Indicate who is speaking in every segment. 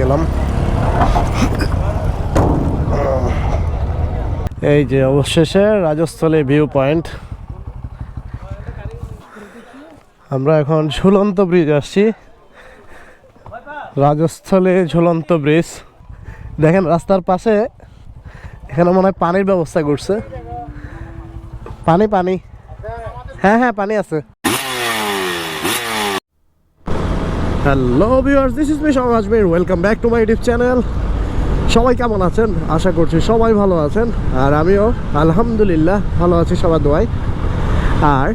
Speaker 1: গেলাম। এই যে অবশেষে রাজস্থলী ভিউ পয়েন্ট আমরা এখন ঝুলন্ত ব্রিজ আসছি। রাজস্থলে ঝুলন্ত ব্রিজ দেখেন রাস্তার পাশে এখানে মনে হয় পানির ব্যবস্থা করছে। পানি পানি। হ্যাঁ হ্যাঁ পানি আছে। Hello viewers this is me Samaj Ajmer welcome back to my YouTube channel সবাই কেমন আছেন? আশা করছি সবাই ভালো আছেন। আর আমিও, আলহামদুলিল্লাহ, ভালো আছি সবার দোয়াই আর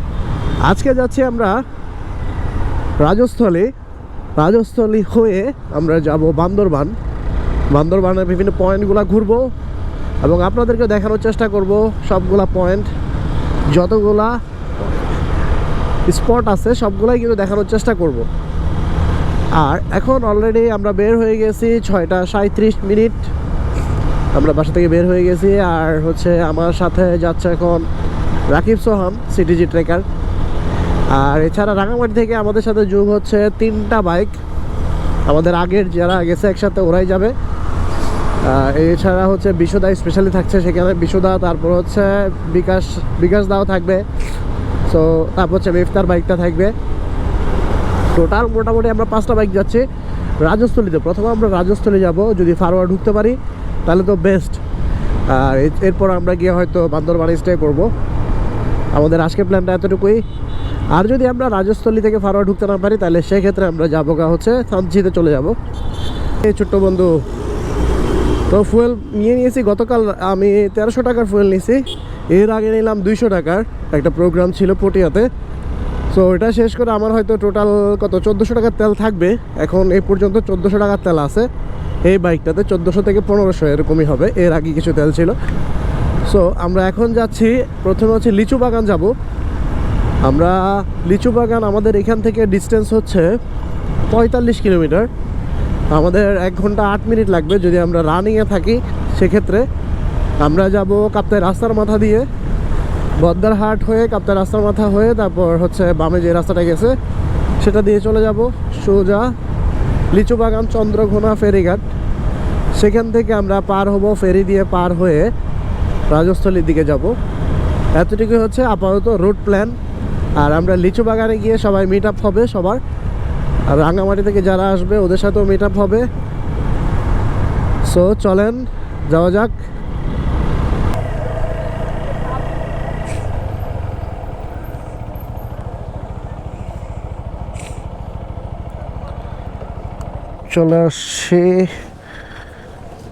Speaker 1: আজকে যাচ্ছি আমরা রাজস্থলী রাজস্থলী হয়ে আমরা যাব বান্দরবান। বান্দরবানের বিভিন্ন পয়েন্টগুলো ঘুরবো এবং আপনাদেরকে দেখানোর চেষ্টা করব সবগুলা পয়েন্ট। যতগুলা স্পট আছে, সবগুলাই কিন্তু দেখানোর চেষ্টা করব। আর এখন অলরেডি আমরা বের হয়ে গেছি ছয়টা সাঁত্রিশ মিনিট। আমরা বাসা থেকে বের হয়ে গেছি আর হচ্ছে আমার সাথে যাচ্ছে এখন রাকিব সোহান সিটিজি ট্রেকার আর এছাড়া রাঙামাটি থেকে আমাদের সাথে যোগ হচ্ছে তিনটা বাইক আমাদের আগের যারা গেছে একসাথে ওরাই যাবে। এছাড়া হচ্ছে বিশ্বদা স্পেশালি থাকছে সেখানে। বিশ্বদা তারপর হচ্ছে বিকাশ বিকাশ দাও থাকবে। সো তারপর হচ্ছে মেফতার বাইকটা থাকবে। টোটাল মোটামুটি আমরা পাঁচটা বাইক যাচ্ছি রাজস্থলীতে। প্রথমে আমরা রাজস্থলী যাব, যদি ফারোয়া ঢুকতে পারি, তাহলে তো বেস্ট আর এরপর আমরা গিয়ে হয়তো বান্দরবানে স্টে করব। আমাদের আজকের প্ল্যানটা এতটুকুই। আর যদি আমরা রাজস্থলী থেকে ফারোয়া ঢুকতে না পারি, তাহলে সেক্ষেত্রে আমরা যাব গা হচ্ছে সানজিতে চলে যাব। এই ছোট্ট বন্ধু, তো ফুয়েল নিয়ে নিয়েছি, গতকাল আমি তেরোশো টাকার ফুয়েল নিয়েছি। এর আগে নিলাম দুইশো টাকার। একটা প্রোগ্রাম ছিল পটিয়াতে। সো এটা শেষ করে আমার হয়তো টোটাল কত? চোদ্দোশো টাকার তেল থাকবে। এখন এই পর্যন্ত চোদ্দোশো টাকার তেল আছে। এই বাইকটাতে চোদ্দোশো থেকে পনেরোশো এরকমই হবে। এর আগে কিছু তেল ছিল। সো আমরা এখন যাচ্ছি। প্রথমে হচ্ছে লিচু বাগান যাব। আমরা লিচু বাগান আমাদের এখান থেকে ডিস্টেন্স হচ্ছে পঁয়তাল্লিশ কিলোমিটার। আমাদের এক ঘণ্টা আট মিনিট লাগবে যদি আমরা রানিংয়ে থাকি। সেক্ষেত্রে আমরা যাব কাপ্তাই রাস্তার মাথা দিয়ে। বদ্দারহাট হয়ে কাপ্তাই রাস্তার মাথা হয়ে, তারপর হচ্ছে বামে যে রাস্তাটা গেছে, সেটা দিয়ে চলে যাব সোজা লিচু বাগান চন্দ্রঘোনা ফেরিঘাট। সেখান থেকে আমরা পার হব, ফেরি দিয়ে পার হয়ে রাজস্থলীর দিকে যাব। এতটুকুই হচ্ছে আপাতত রুট প্ল্যান। আর আমরা লিচু বাগানে গিয়ে সবাই মিট আপ হবে সবার। আর রাঙামাটি থেকে যারা আসবে, ওদের সাথেও মিট আপ হবে। সো চলেন, যাওয়া যাক। চলে আসছি।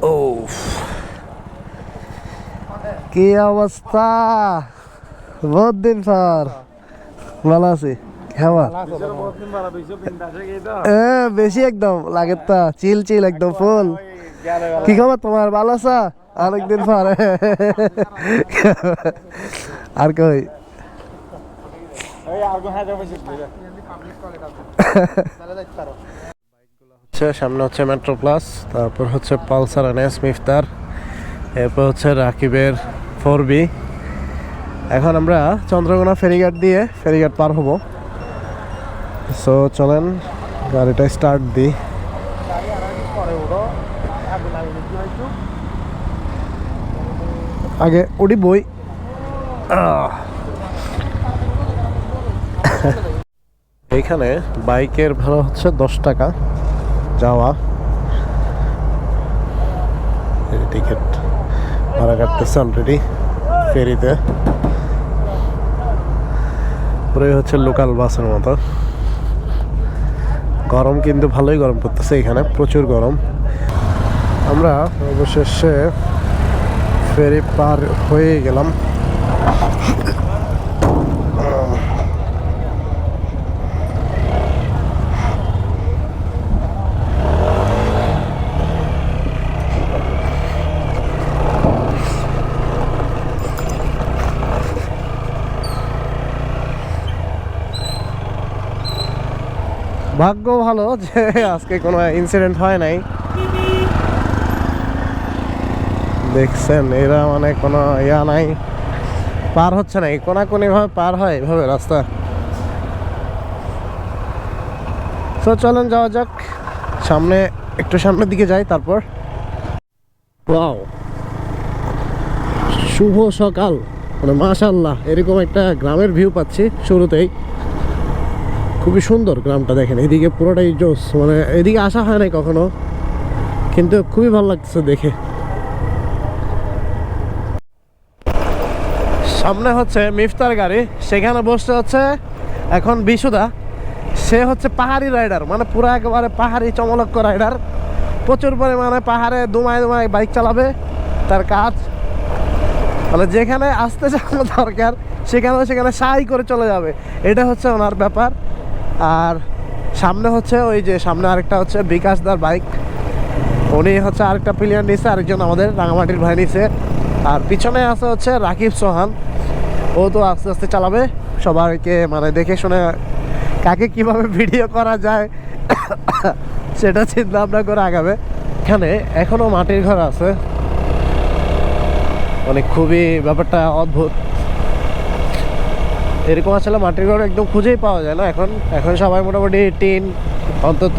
Speaker 1: ও কি অবস্থা? বহুত দিন পর। ভালো আছি। এ বেশি একদম। লাগে তা চিল চিল একদম ফুল। কি খবর তোমার? ভালো আছা? অনেকদিন পর। আর কই? হচ্ছে, সামনে হচ্ছে মেট্রো প্লাস তারপর হচ্ছে পালসার এনএস মিফতার এরপর হচ্ছে রাকিবের ফোর বি এখন আমরা চন্দ্রকোনা ফেরিঘাট দিয়ে ফেরিঘাট পার হব। সো চলেন, গাড়িটা স্টার্ট দিই। আগে উড়ি বই। এইখানে বাইকের ভাড়া হচ্ছে দশ টাকা। যাওয়া। টিকিট ভাড়া কাটতেছে অলরেডি ফেরিতে। পুরোই হচ্ছে লোকাল বাসের মতো। গরম কিন্তু ভালোই গরম পড়তেছে এখানে, প্রচুর গরম। আমরা অবশেষে ফেরি পার হয়ে গেলাম। ভাগ্য ভালো যে আজকে কোনো ইনসিডেন্ট হয় নাই। দেখছেন, এরা মানে কোনো ইয়া নাই, পার হচ্ছে না কোনাকুনি ভাবে পার হয় এভাবে রাস্তা। তো চলেন যাওয়া যাক, সামনে, একটু সামনের দিকে যাই তারপর। ওয়াও শুভ সকাল মানে মাশাল্লাহ এরকম একটা গ্রামের ভিউ পাচ্ছি শুরুতেই। খুবই সুন্দর গ্রামটা দেখেন। এদিকে পুরোটাই জোস মানে এদিকে আসা হয় নাই কখনো, কিন্তু খুবই ভালো লাগছে দেখে। সামনে হচ্ছে মিফতার গাড়ি, সেখানে বসতে হচ্ছে এখন বিশুদা। সে হচ্ছে পাহাড়ি রাইডার মানে পুরো একেবারে পাহাড়ি চমলক্ষ রাইডার। প্রচুর পরিমাণে পাহাড়ে দুমায় দুমায় বাইক চালাবে, তার কাজ। মানে যেখানে আসতে যাওয়ার দরকার, সেখানে সেখানে সাই করে চলে যাবে। এটা হচ্ছে ওনার ব্যাপার। আর সামনে হচ্ছে ওই যে সামনে আরেকটা হচ্ছে বিকাশ দার বাইক। উনি হচ্ছে আরেকটা প্লেয়ার নিছে, আরেকজন আমাদের রাঙামাটির ভাই নিছে। আর পিছনে আছে হচ্ছে রাকিব সোহান ও তো আস্তে আস্তে চালাবে। সবাইকে মানে দেখে শুনে কাকে কীভাবে ভিডিও করা যায়, সেটা চিন্তা ভাবনা করে আগাবে। এখানে এখনও মাটির ঘর আছে। মানে খুবই ব্যাপারটা অদ্ভুত। এরকম আসলে মাটির ঘর একদম খুঁজেই পাওয়া যায় না। এখন এখন সবাই মোটামুটি টিন, অন্তত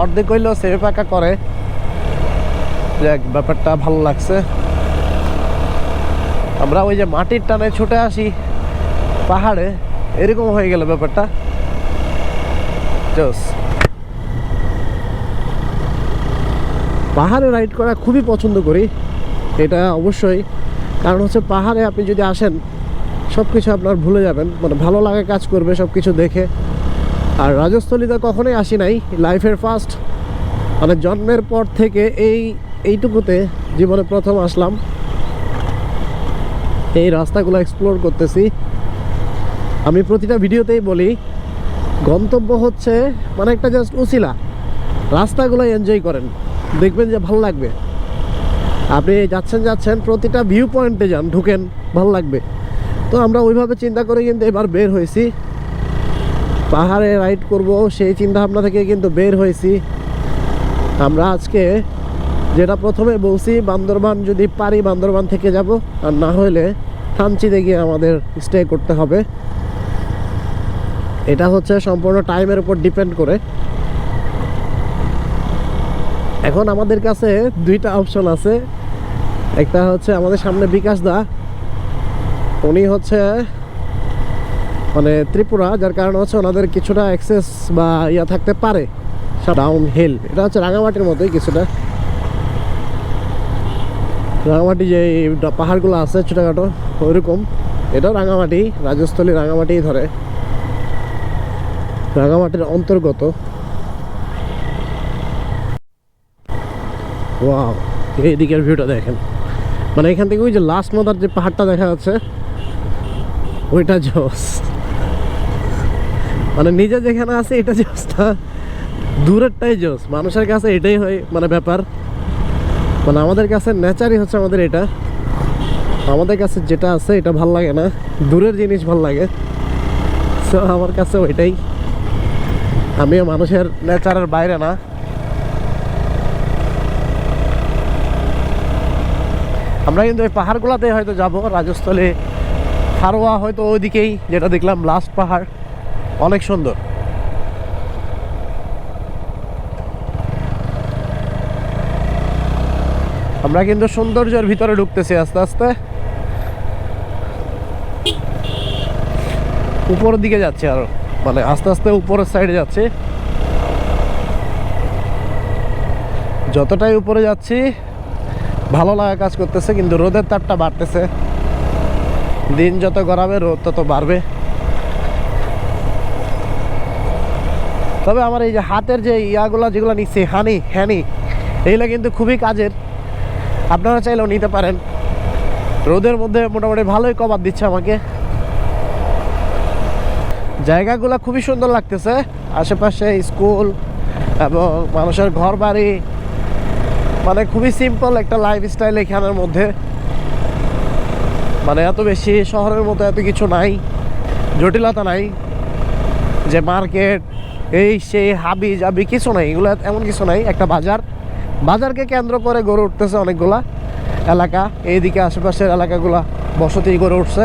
Speaker 1: অর্ধেক হইলেও সেভে পাকা করে। যাক, ব্যাপারটা ভালো লাগছে। আমরা ওই যে মাটির টানে ছুটে আসি পাহাড়ে, এরকম হয়ে গেল ব্যাপারটা। পাহাড়ে রাইড করা খুবই পছন্দ করি, এটা অবশ্যই। কারণ হচ্ছে পাহাড়ে আপনি যদি আসেন সব কিছু আপনার ভুলে যাবেন। মানে ভালো লাগে কাজ করবে সব কিছু দেখে। আর রাজস্থলীতে কখনোই আসি নাই। লাইফের ফার্স্ট মানে জন্মের পর থেকে এই, এইটুকুতে জীবনে প্রথম আসলাম। এই রাস্তাগুলো এক্সপ্লোর করতেছি। আমি প্রতিটা ভিডিওতেই বলি, গন্তব্য হচ্ছে মানে একটা জাস্ট উচিলা রাস্তাগুলো এনজয় করেন। দেখবেন যে ভালো লাগবে। আপনি যাচ্ছেন যাচ্ছেন, প্রতিটা ভিউ পয়েন্টে যান, ঢুকেন, ভালো লাগবে। তো আমরা ওইভাবে চিন্তা করে কিন্তু এবার বের হয়েছি। পাহাড়ে রাইড করব, সেই চিন্তা ভাবনা থেকে কিন্তু বের হয়েছি। আমরা আজকে যেটা প্রথমে বলছি, বান্দরবান যদি পারি বান্দরবান থেকে যাব, আর না হলে থানচিতে গিয়ে আমাদের স্টে করতে হবে। এটা হচ্ছে সম্পূর্ণ টাইমের উপর ডিপেন্ড করে। এখন আমাদের কাছে দুইটা অপশন আছে। একটা হচ্ছে আমাদের সামনে বিকাশ দা উনি হচ্ছে মানে ত্রিপুরা, যার কারণে হচ্ছে ওনাদের কিছুটা অ্যাক্সেস বা ইয়া থাকতে পারে। ডাউন হিল এটা হচ্ছে রাঙামাটির মতোই কিছুটা। রাঙামাটি যে পাহাড়গুলো আছে ছোটোখাটো, ওইরকম। এটা রাঙামাটি, রাজস্থলী রাঙামাটি ধরে। রাঙামাটির অন্তর্গত। ওয়াও এই দিকের ভিউটা দেখেন। মানে এখান থেকে ওই যে লাস্ট মাদার যে পাহাড়টা দেখা যাচ্ছে ওইটা জোস। মানে নিজে যেখানে আছে এটা জোসটা দূরেরটাই জোস। মানুষের কাছে এটাই হয় মানে ব্যাপার। মানে আমাদের কাছে নেচারই হচ্ছে আমাদের এটা। আমাদের কাছে যেটা আছে এটা ভালো লাগে না, দূরের জিনিস ভালো লাগে। সো আমার কাছে ওইটাই। আমিও মানুষের নেচারের বাইরে না। আমরা কিন্তু ওই পাহাড়গুলোতে হয়তো যাব, রাজস্থলে খারোয়া হয়তো ওইদিকেই, যেটা দেখলাম লাস্ট পাহাড়। অনেক সুন্দর। আমরা কিন্তু সৌন্দর্যের ভিতরে ঢুকতেছি আস্তে আস্তে। উপরের দিকে যাচ্ছে আরও। মানে আস্তে আস্তে উপরের সাইডে যাচ্ছে। যতটাই উপরে যাচ্ছি, ভালো লাগা কাজ করতেছে, কিন্তু রোদের তারটা বাড়তেছে। দিন যত গড়াবে রোদ তত বাড়বে। তবে আমার এই যে হাতের যে ইয়াগুলো, যেগুলো নিচ্ছে, হানি, হ্যানি এইগুলো কিন্তু খুবই কাজের। আপনারা চাইলেও নিতে পারেন। রোদের মধ্যে মোটামুটি ভালোই কভার দিচ্ছে আমাকে। জায়গাগুলো খুবই সুন্দর লাগতেছে। আশেপাশে স্কুল এবং মানুষের ঘর বাড়ি মানে খুবই সিম্পল একটা লাইফ স্টাইল এখানের মধ্যে। মানে এত বেশি শহরের মতো এত কিছু নাই, জটিলতা নাই, যে মার্কেট, এই সেই হাবি জাবি কিছু নাই, এগুলো এমন কিছু নাই, একটা বাজার। বাজারকে কেন্দ্র করে গড়ে উঠতেছে অনেকগুলা এলাকা, এইদিকে আশেপাশের এলাকাগুলা বসতি গড়ে উঠছে।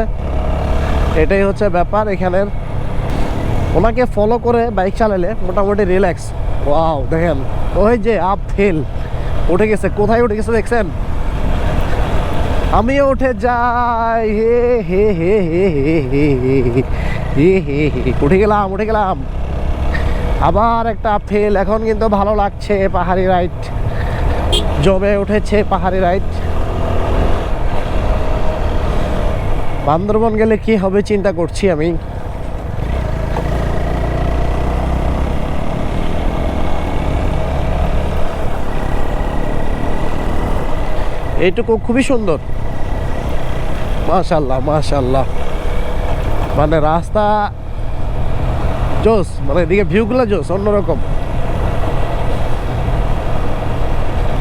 Speaker 1: এটাই হচ্ছে ব্যাপার এখানের। ওনাকে ফলো করে বাইক চালালে মোটামুটি রিল্যাক্স ওয়াও দেখেন, ওই যে আপ হিল উঠে গেছে, কোথায় উঠে গেছে দেখছেন? আমিও উঠে যাই হে হে হে হে হে হে হে হে হে উঠে গেলাম উঠে গেলাম আবার একটা ফেল এখন কিন্তু ভালো লাগছে পাহাড়ি রাইড জমে উঠেছে পাহাড়ি রাইড বান্দরবন গেলে কি হবে চিন্তা করছি আমি এইটুকু খুবই সুন্দর মাশাল্লাহ মাশাল্লাহ মানে রাস্তা জোস মানে এদিকে ভিউগুলো জোস, অন্যরকম।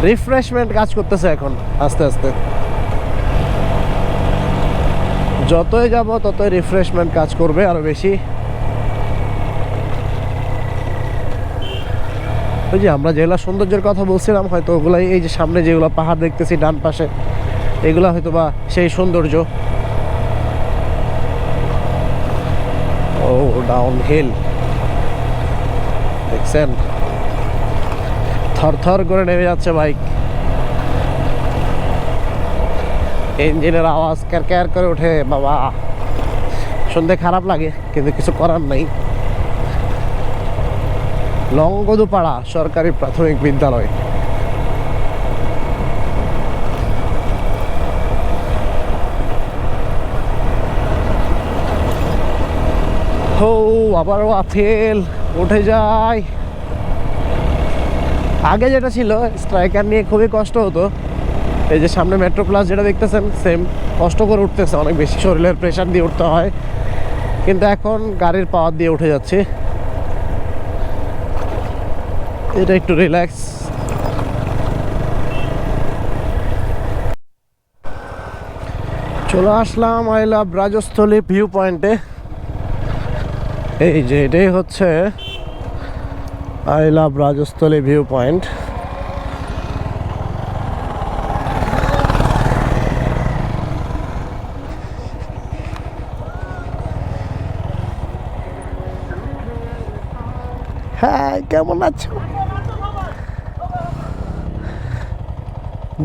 Speaker 1: রিফ্রেশমেন্ট কাজ করতেছে এখন, আস্তে আস্তে। যতই যাব ততই রিফ্রেশমেন্ট কাজ করবে আরও বেশি। ওই যে আমরা যেগুলা সৌন্দর্যের কথা বলছিলাম, হয়তো ওগুলাই এই যে সামনে যেগুলো পাহাড় দেখতেছি, ডান পাশে। এগুলা হয়তো বা সেই সৌন্দর্য। ও ডাউন হিল দেখছেন? থর থর করে নেমে যাচ্ছে বাইক। ইঞ্জিনের আওয়াজ ক্যার ক্যার করে ওঠে, বাবা। শুনতে খারাপ লাগে, কিন্তু কিছু করার নাই। লংগদুপাড়া সরকারি প্রাথমিক বিদ্যালয়। হো, আবারও আফেল উঠে যায়। আগে যেটা ছিল স্ট্রাইকার নিয়ে খুবই কষ্ট হতো। এই যে সামনে মেট্রো প্লাস যেটা দেখতেছেন সেম কষ্ট করে উঠতেছে, অনেক বেশি শরীরের প্রেশার দিয়ে উঠতে হয়। কিন্তু এখন গাড়ির পাওয়ার দিয়ে উঠে যাচ্ছে। এটা একটু রিল্যাক্স চলে আসলাম, আই লাভ রাজস্থলী ভিউ পয়েন্টে এই যে এটাই হচ্ছে I love Rajasthali view point. হ্যাঁ কেমন আছো?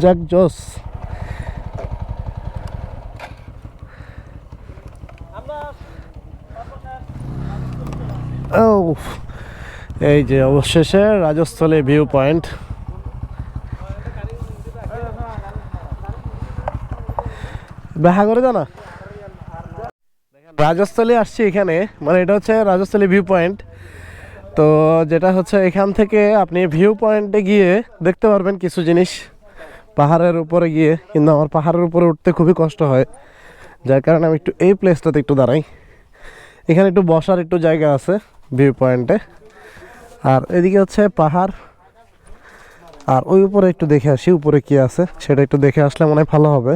Speaker 1: যাক জোস। ও এই যে অবশেষে রাজস্থলী ভিউ পয়েন্ট দেখা করে জানা রাজস্থলী আসছি এখানে মানে এটা হচ্ছে রাজস্থলী ভিউ পয়েন্ট তো যেটা হচ্ছে এখান থেকে আপনি ভিউ পয়েন্টে গিয়ে দেখতে পারবেন কিছু জিনিস। পাহাড়ের উপরে গিয়ে, কিন্তু আমার পাহাড়ের উপরে উঠতে খুবই কষ্ট হয়। যার কারণে আমি একটু এই প্লেসটাতে একটু দাঁড়াই। এখানে একটু বসার একটু জায়গা আছে। ভিউ পয়েন্টে। আর এদিকে হচ্ছে পাহাড়। আর ওই উপরে একটু দেখে আসি, উপরে কি আছে, সেটা একটু দেখে আসলে মনে হয় ভালো হবে।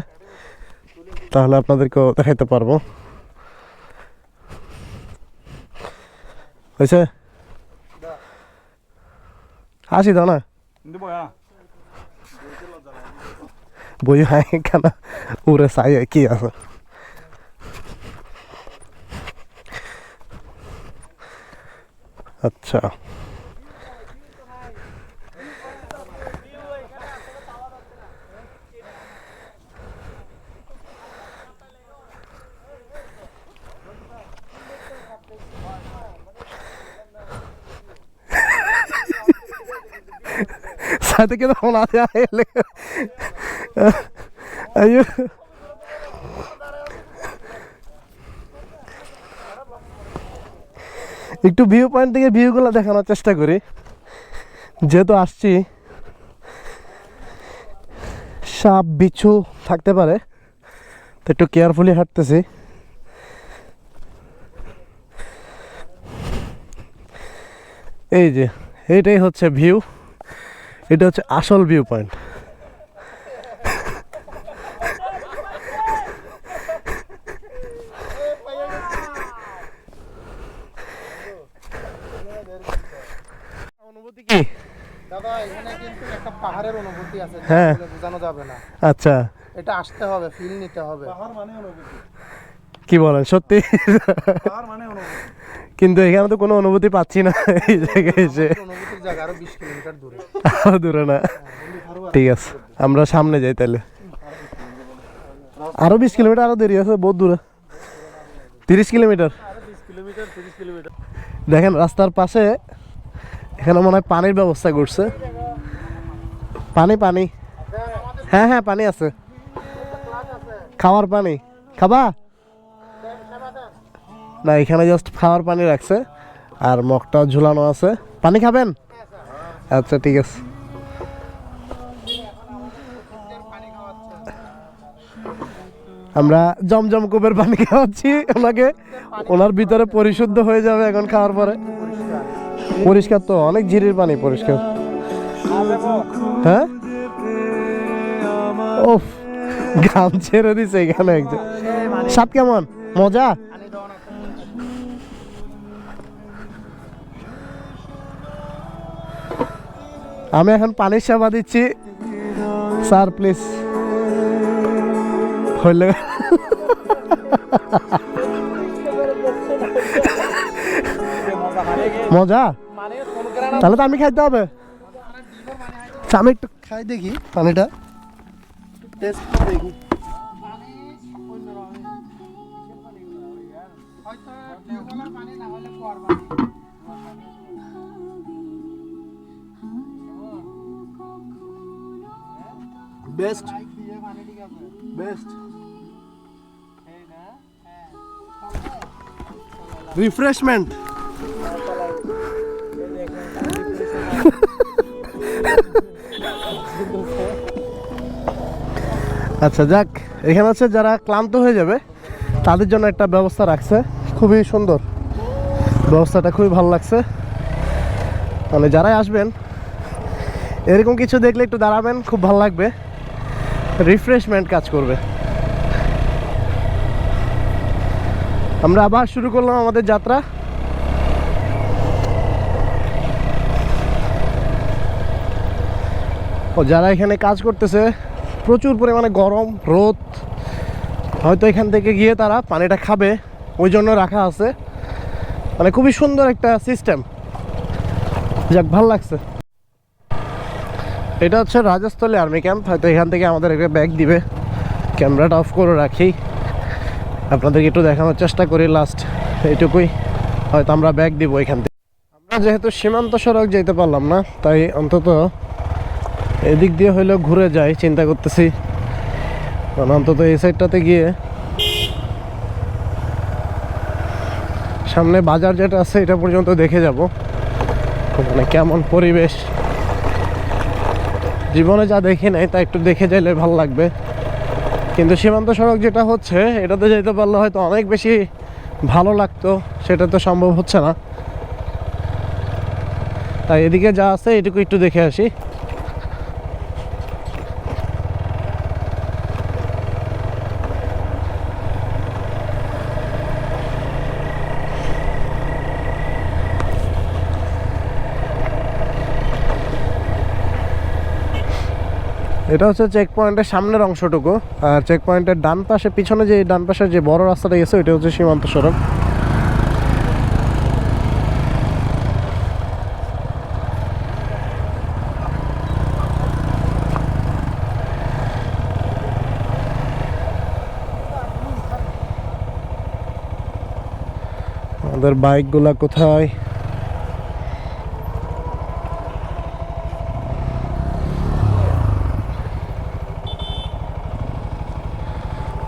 Speaker 1: তাহলে আপনাদেরকেও দেখাইতে পারব। হয়েছে? আসি দাও না. বই হয় কেন? উড়ে সাই কি আছে? আচ্ছা সাথে কেন ফোন আছে আয়ো একটু ভিউ পয়েন্ট থেকে ভিউগুলো দেখানোর চেষ্টা করি। যেহেতু আসছি, সাপ, বিচ্ছু থাকতে পারে, তো একটু কেয়ারফুলি হাঁটতেছি। এই যে, এইটাই হচ্ছে ভিউ এটা হচ্ছে আসল ভিউ পয়েন্ট অনুভূতি কি
Speaker 2: দাদা এখানে কিন্তু একটা পাহাড়ের অনুভূতি আছে
Speaker 1: হ্যাঁ।
Speaker 2: বোঝানো যাবে না।
Speaker 1: আচ্ছা।
Speaker 2: এটা আসতে হবে ফিল নিতে হবে।
Speaker 3: পাহাড় মানে অনুভূতি।
Speaker 1: কি বলেন সত্যি?
Speaker 3: পাহাড় মানে অনুভূতি।
Speaker 1: কিন্তু এখানে তো কোনো অনুভূতি পাচ্ছি না। এই জায়গায় এসে।
Speaker 2: অনুভূতির জায়গা আরও বিশ কিলোমিটার দূরে।
Speaker 1: আরও দূরে না? ঠিক আছে আমরা সামনে যাই তাহলে। আরও বিশ কিলোমিটার আরও দেরি আছে বহুত দূরে। তিরিশ কিলোমিটার। দেখেন রাস্তার পাশে এখানে মনে হয় পানির ব্যবস্থা করছে। পানি পানি। হ্যাঁ হ্যাঁ পানি আছে। খাওয়ার পানি। খাবা? না, এখানে জাস্ট খাওয়ার পানি রাখছে। আর মগটাও ঝুলানো আছে। পানি খাবেন? আচ্ছা ঠিক আছে। আমরা জমজম কূপের পানি খাওয়াচ্ছি ওনাকে। ওনার ভিতরে পরিশুদ্ধ হয়ে যাবে এখন খাওয়ার পরে। পরিষ্কার তো, অনেক ঝিরির পানি, পরিষ্কার। হ্যাঁ? ওফ গাম ছেড়ে দিছে এখানে একজন। স্বাদ কেমন? মজা? আমি এখন পানির সেবা দিচ্ছি। Sir, please. হইলে মজা? তাহলে তো আমি খাইতে হবে। আচ্ছা, আমি একটু খাই দেখি পানিটা টেস্ট দেখি
Speaker 2: হয়তো টিউবওয়েলের পানি না হলে কুয়ার পানি
Speaker 1: বেস্ট
Speaker 2: পাইপ দিয়ে পানি ঠিক আছে
Speaker 1: বেস্ট
Speaker 2: এই না হ্যাঁ
Speaker 1: রিফ্রেশমেন্ট আচ্ছা যাক, এখানে হচ্ছে যারা ক্লান্ত হয়ে যাবে, তাদের জন্য একটা ব্যবস্থা রাখছে। খুবই সুন্দর। ব্যবস্থাটা খুবই ভালো লাগছে। মানে যারাই আসবেন, এরকম কিছু দেখলে একটু দাঁড়াবেন, খুব ভালো লাগবে। রিফ্রেশমেন্ট কাজ করবে। আমরা আবার শুরু করলাম আমাদের যাত্রা। ও যারা এখানে কাজ করতেছে, প্রচুর পরিমাণে গরম, রোদ। হয়তো এখান থেকে গিয়ে তারা পানিটা খাবে, ওই জন্য রাখা আছে। মানে খুবই সুন্দর একটা সিস্টেম যাক, ভালো লাগছে। এটা হচ্ছে রাজস্থলী আর্মি ক্যাম্প। হয়তো এখান থেকে আমাদের একটা ব্যাগ দিবে। ক্যামেরাটা অফ করে রাখি। আপনাদেরকে একটু দেখানোর চেষ্টা করি লাস্ট এইটুকুই। হয়তো আমরা ব্যাগ দিব এখান থেকে। আমরা যেহেতু সীমান্ত সড়ক যেতে পারলাম না, তাই অন্তত এদিক দিয়ে হইলেও ঘুরে যাই, চিন্তা করতেছি। কারণ অন্তত এই সাইডটাতে গিয়ে সামনে বাজার যেটা আছে, এটা পর্যন্ত দেখে যাব। মানে কেমন পরিবেশ। জীবনে যা দেখি নাই, তা একটু দেখে যাইলে ভালো লাগবে। কিন্তু সীমান্ত সড়ক যেটা হচ্ছে, এটাতে যেতে পারলে হয়তো অনেক বেশি ভালো লাগতো। সেটা তো সম্ভব হচ্ছে না। তাই এদিকে যা আছে, এটুকু একটু দেখে আসি। এটা হচ্ছে চেক পয়েন্টের সামনের অংশটুকু। আর চেক পয়েন্টের ডান পাশে, পিছনে যে, ডান পাশে যে বড় রাস্তাটা গেছে, ওইটা হচ্ছে সীমান্ত সড়ক। আমাদের বাইকগুলা কোথায়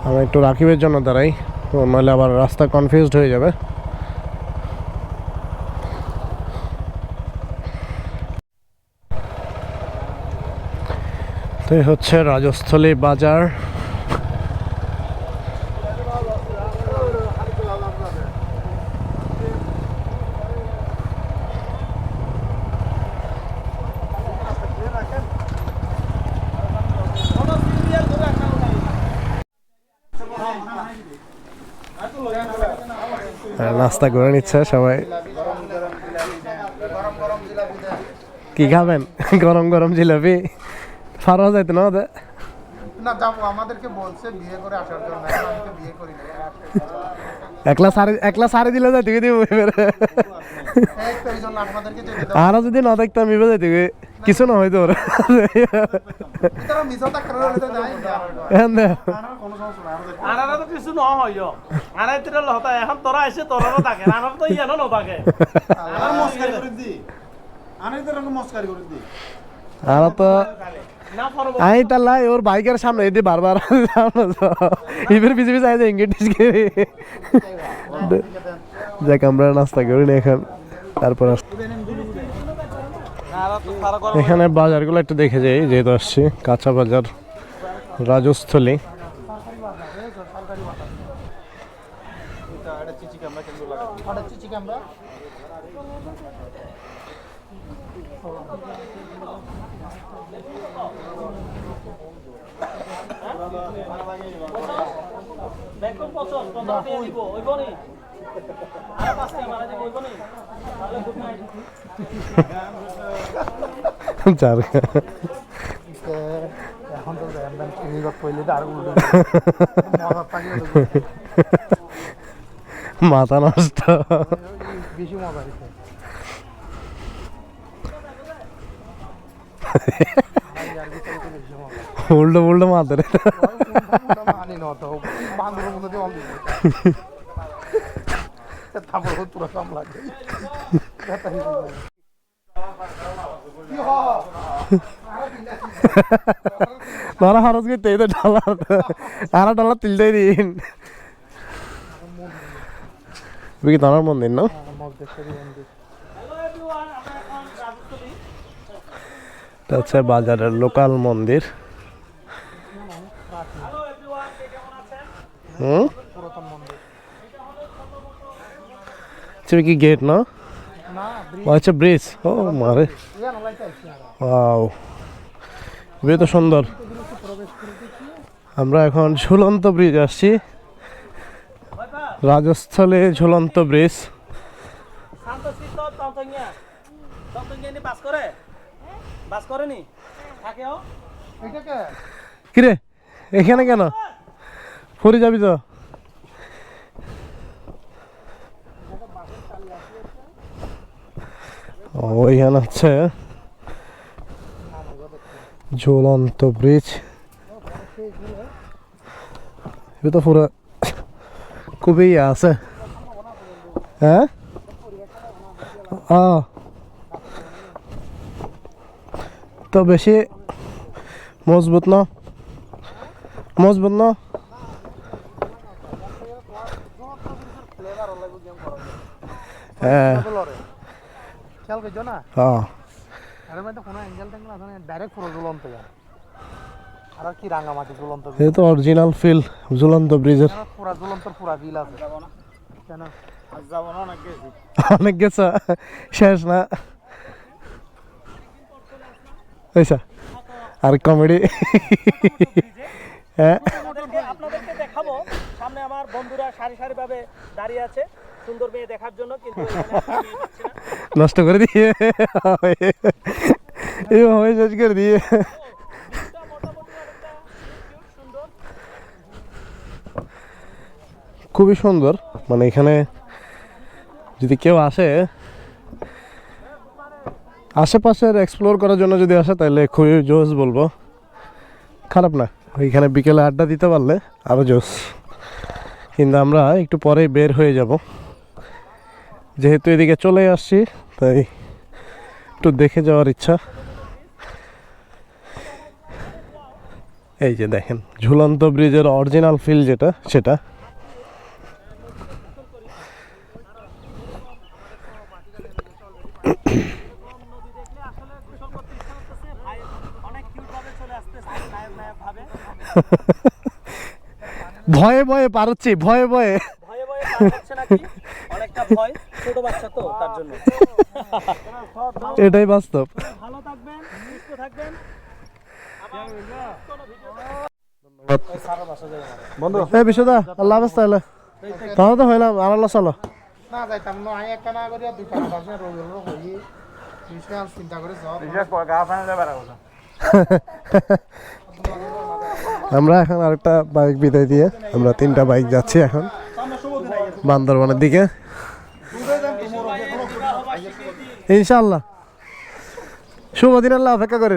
Speaker 1: আমি একটু রাকিবের জন্য দাঁড়াই, তো নাহলে আবার রাস্তা কনফিউজড হয়ে যাবে। তো হচ্ছে রাজস্থলী বাজার হ্যাঁ, নাস্তা করে নিচ্ছে সবাই। কি খাবেন? গরম গরম জিলাপি। ফারা যাইতো না ওদের?
Speaker 2: না যাব। আমাদেরকে বলছে বিয়ে করে আসার জন্য। আমি তো বিয়ে করি না
Speaker 1: একলা সারি একলা সারি দিলে যাই তুমি দিব আর যদি না দেখতাম এবার যাই কিছু না হয়তো ওর।
Speaker 2: তারা মিজাটা করে হলে যাই
Speaker 1: এখন দেখ,
Speaker 2: কোনো সমস্যা নাই আমাদের
Speaker 3: আনারা তো কিছু নহয় আনাই তিরা লহতা এখন তোরা আইসে তোরারও থাকে। আনার তো ইয়ানো নথাকে
Speaker 4: আর মস্কারি করে দি আনাই তো রকম মস্কারি করে দি
Speaker 1: আর তো
Speaker 3: না পরব
Speaker 1: ওর বাইকের সামনে এদি বারবার এবার পিছিয়ে পিছিয়ে আইতে ইংরেজ করে যাক আমরা নাস্তা করি না এখন। তারপর এখানে বাজারগুলো একটু দেখে যাই যেহেতু আসছি কাঁচা বাজার রাজস্থলী।
Speaker 3: পছন্দ পনেরো টাকা
Speaker 1: মাথা নষ্ট। উল্টো উল্টো মাথা রে
Speaker 2: মানি ন তো বান্ধবের মধ্যে দিয়ে অল দিচ্ছে তারপর তোরা কামলা
Speaker 1: ধরা খরচ করতে এই তো ডলার আর ডলার তুলতেই দিন। কি তোমার মন্দির না? এটা হচ্ছে বাজারের লোকাল মন্দির। হুম
Speaker 2: পুরাতন মন্দির
Speaker 1: তুমি কি গেট না ও আচ্ছা ব্রিজ ও মারে
Speaker 2: ইয়া নলাইতে আইছি আমরা
Speaker 1: তো সুন্দর আমরা এখন ঝুলন্ত ব্রিজ আসছি। রাজস্থলে ঝুলন্ত ব্রিজ
Speaker 3: ও
Speaker 1: কিরে, এখানে কেন? ফুরি যাবি তো? ওইখানে হচ্ছে ঝুলন্ত ব্রিজ এটা তো পুরো খুবই আছে হ্যাঁ তো বেশি মজবুত না মজবুত না হ্যাঁ
Speaker 2: খেয়াল করছ না?
Speaker 1: হ্যাঁ।
Speaker 2: আরে মধ্যে কোনো অ্যাঙ্গেল ট্যাঙ্গেল আছে ডাইরেক্ট পুরো ঝুলন্ত আর কি রাঙামাটি ঝুলন্ত
Speaker 1: এই তো অরিজিনাল ফিল ঝুলন্ত ব্রিজের
Speaker 2: পুরা ঝুলন্ত পুরা বিল আছে। কেন
Speaker 4: আজ যাব না অনেক গেছি।
Speaker 1: অনেক গেছে? শেষ না? পয়সা আর কমেডি হ্যাঁ?
Speaker 3: আপনাদেরকে দেখাবো সামনে আমার বন্ধুরা সারি সারি ভাবে দাঁড়িয়ে আছে। সুন্দর মেয়ে দেখার জন্য কিন্তু।
Speaker 1: নষ্ট করে দিয়ে। এইভাবে শেষ করে দিয়ে। খুবই সুন্দর। মানে এখানে যদি কেউ আসে আশেপাশের এক্সপ্লোর করার জন্য যদি আসে তাহলে খুবই জোস বলব। খারাপ না। ওইখানে বিকেলে আড্ডা দিতে পারলে আরও জোস। কিন্তু আমরা একটু পরেই বের হয়ে যাব। যেহেতু এদিকে চলে আসছি তাই একটু দেখে যাওয়ার ইচ্ছা। এই যে দেখেন ঝুলন্ত ব্রিজের অরিজিনাল ফিল যেটা সেটা।
Speaker 3: আসলে গোসল করতে ইচ্ছা করতেছে ভাই অনেক কিউট ভাবে চলে আসতেছে নায়ক নায়ক ভাবে
Speaker 1: ভয়ে ভয়ে পারছি ভয়ে ভয়ে।
Speaker 3: ভয়ে ভয়ে পার হচ্ছে নাকি? অনেকটা ভয়। ছোট বাচ্চা তো তার জন্য।
Speaker 1: এটাই বাস্তব।
Speaker 3: ভালো থাকবেন সুস্থ থাকবেন। আবার কোনো ভিডিও
Speaker 2: বন্ধু।
Speaker 1: এই বিশ্বদা আল্লাহ হাফেজ তাহলে। তাহলে তো হইলাম আর আল্লাহ চলো।
Speaker 2: না যাইতাম না আমি একটা না করিয়া দুই টাকা পাশে রোগ রোগ হই। চিন্তা করে যাও।
Speaker 4: গা ফানে যাবার কথা।
Speaker 1: আমরা এখন আরেকটা বাইক বিদায় দিয়ে আমরা তিনটা বাইক যাচ্ছি এখন বান্দরবানের দিকে। ইনশাল্লাহ শুভ দিন আল্লাহ অপেক্ষা করে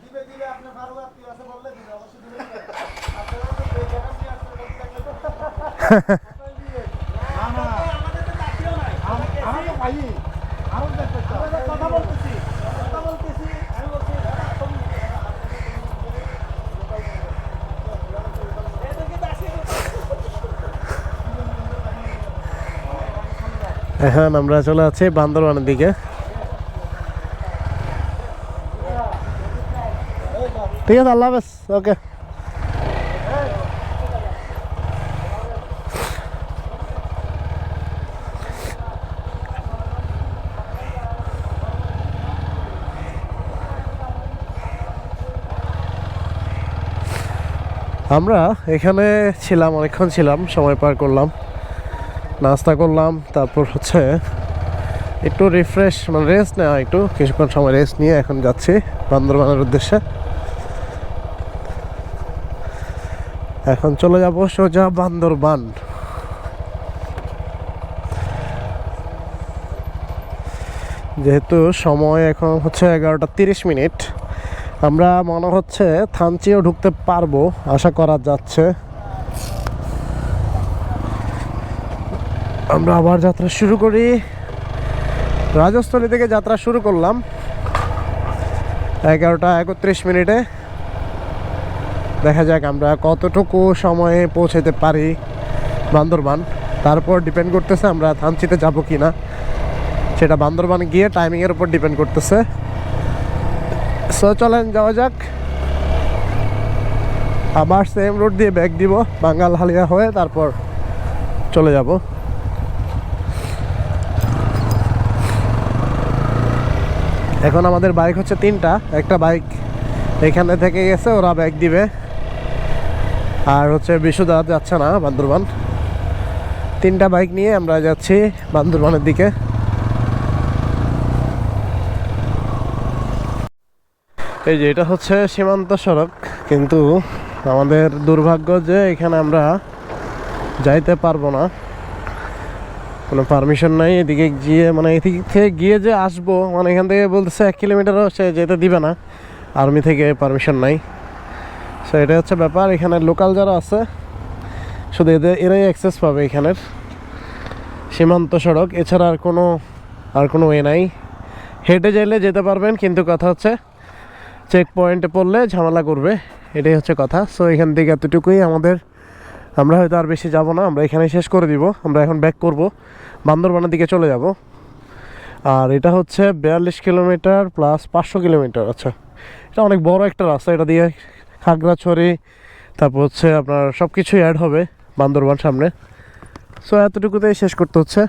Speaker 4: দিবে দিবে আপনি ফারুক আত্মীয় আছে বললে দিবে অবশ্যই দিবে আপনারা তো পেয়ে যাবেন কি আছে বলতে থাকলে না না আম- আমি তো পাই আরও দেখতে চাই
Speaker 3: কথা বলতেছি কথা বলতেছি আমি বলছি দাদা, তুমি- এদেরকে তো আসিয়ে দিতে
Speaker 1: এখন আমরা চলে আছি বান্দরবানের দিকে। ঠিক আছে, আল্লাহ হাফেজ, ওকে। আমরা এখানে ছিলাম, অনেকক্ষণ ছিলাম, সময় পার করলাম। নাস্তা করলাম, তারপর হচ্ছে একটু রিফ্রেশ মানে রেস্ট নেওয়া, একটু কিছুক্ষণ সময় রেস্ট নিয়ে এখন যাচ্ছি বান্দরবানের উদ্দেশ্যে। এখন চলে যাব সোজা বান্দরবান। যেহেতু সময় এখন হচ্ছে এগারোটা তিরিশ মিনিট, আমরা মনে হচ্ছে থানচিও ঢুকতে পারব, আশা করা যাচ্ছে। আমরা আবার যাত্রা শুরু করি। রাজস্থলী থেকে যাত্রা শুরু করলাম। এগারোটা একত্রিশ মিনিটে। দেখা যাক আমরা কতটুকু সময়ে পৌঁছাতে পারি বান্দরবান। তারপর ডিপেন্ড করতেছে আমরা থানচিতে যাব কি না সেটা বান্দরবান গিয়ে টাইমিংয়ের উপর ডিপেন্ড করতেছে। সো চলেন যাওয়া যাক। আবার সেম রোড দিয়ে ব্যাগ দিব বাঙ্গাল হালিয়া হয়ে তারপর চলে যাব। এখন আমাদের বাইক হচ্ছে তিনটা, একটা বাইক এখানে থেকে গেছে, ওরা ব্যাগ দিবে। আর হচ্ছে বিশুদা যাচ্ছে না বান্দরবান। তিনটা বাইক নিয়ে আমরা যাচ্ছি বান্দরবানের দিকে। এই যে এটা হচ্ছে সীমান্ত সড়ক, কিন্তু আমাদের দুর্ভাগ্য যে এখানে আমরা যাইতে পারব না। কোনো পারমিশন নাই, এদিকে গিয়ে মানে এদিক থেকে গিয়ে যে আসব মানে এখান থেকে বলতেছে এক কিলোমিটারও সে যেতে দিবে না আর্মি থেকে পারমিশন নাই। সো এটা হচ্ছে ব্যাপার, এখানে লোকাল যারা আছে, শুধু এদের, এরাই অ্যাক্সেস পাবে এখানের। সীমান্ত সড়ক, এছাড়া আর কোনো আর কোনো ওয়ে নাই। হেঁটে যাইলে যেতে পারবেন, কিন্তু কথা হচ্ছে চেক পয়েন্টে পড়লে ঝামেলা করবে, এটাই হচ্ছে কথা। সো এখান থেকে এতটুকুই আমাদের আমরা হয়তো আর বেশি যাব না, আমরা এখানে শেষ করে দিব, আমরা এখন ব্যাক করব, বান্দরবানের দিকে চলে যাব। আর এটা হচ্ছে বিয়াল্লিশ কিলোমিটার প্লাস পাঁচশো কিলোমিটার আচ্ছা। এটা অনেক বড় একটা রাস্তা, এটা দিয়ে খাগড়াছড়ি, তারপর হচ্ছে আপনার সব কিছুই অ্যাড হবে বান্দরবান সামনে। সো এতটুকুতেই শেষ করতে হচ্ছে।